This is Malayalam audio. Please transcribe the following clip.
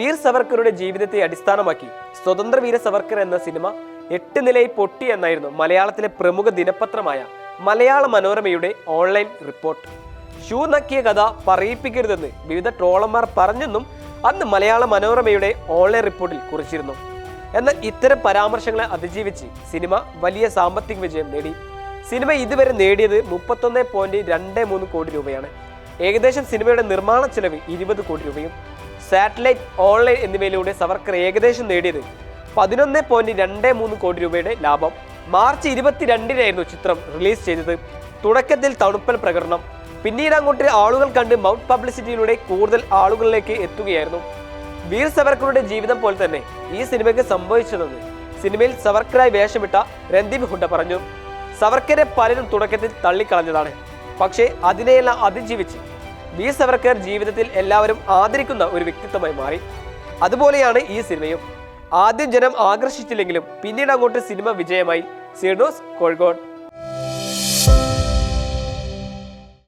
വീർ സവർക്കറുടെ ജീവിതത്തെ അടിസ്ഥാനമാക്കി സ്വതന്ത്ര വീര സവർക്കർ എന്ന സിനിമ എട്ട് നിലയിൽ പൊട്ടി എന്നായിരുന്നു മലയാളത്തിലെ പ്രമുഖ ദിനപത്രമായ മലയാള മനോരമയുടെ ഓൺലൈൻ റിപ്പോർട്ട്. ഷൂ നക്കിയ കഥ പറയിപ്പിക്കരുതെന്ന് വിവിധ ട്രോളന്മാർ പറഞ്ഞെന്നും അന്ന് മലയാള മനോരമയുടെ ഓൺലൈൻ റിപ്പോർട്ടിൽ കുറിച്ചിരുന്നു. എന്നാൽ ഇത്തരം പരാമർശങ്ങളെ അതിജീവിച്ച് സിനിമ വലിയ സാമ്പത്തിക വിജയം നേടി. സിനിമ ഇതുവരെ നേടിയത് മുപ്പത്തൊന്ന് പോയിന്റ് രണ്ട് മൂന്ന് കോടി രൂപയാണ്. ഏകദേശം സിനിമയുടെ നിർമ്മാണ ചെലവ് ഇരുപത് കോടി രൂപയും സാറ്റലൈറ്റ് ഓൺലൈൻ എന്നിവയിലൂടെ സവർക്കർ ഏകദേശം നേടിയത് പതിനൊന്ന് പോയിന്റ് രണ്ട് മൂന്ന് കോടി രൂപയുടെ ലാഭം. മാർച്ച് ഇരുപത്തിരണ്ടിനായിരുന്നു ചിത്രം റിലീസ് ചെയ്തത്. തുടക്കത്തിൽ തണുപ്പൽ പ്രകടനം. പിന്നീട് അങ്ങോട്ട് ആളുകൾ കണ്ട് മൗണ്ട് പബ്ലിസിറ്റിയിലൂടെ കൂടുതൽ ആളുകളിലേക്ക് എത്തുകയായിരുന്നു. വീർ സവർക്കറുടെ ജീവിതം പോലെ തന്നെ ഈ സിനിമയ്ക്ക് സംഭവിച്ചതെന്ന് സിനിമയിൽ സവർക്കറായി വേഷമിട്ട രൺദീപ് ഹുഡ പറഞ്ഞു. സവർക്കരെ പലരും തുടക്കത്തിൽ തള്ളിക്കളഞ്ഞതാണ്. പക്ഷേ അതിനെയെല്ലാം അതിജീവിച്ച് വീർ സവർക്കർ ജീവിതത്തിൽ എല്ലാവരും ആദരിക്കുന്ന ഒരു വ്യക്തിത്വമായി മാറി. അതുപോലെയാണ് ഈ സിനിമയും. ആദ്യം ജനം ആകർഷിച്ചില്ലെങ്കിലും പിന്നീട് അങ്ങോട്ട് സിനിമ വിജയമായി. സീഡോസ് കോഴിക്കോട്.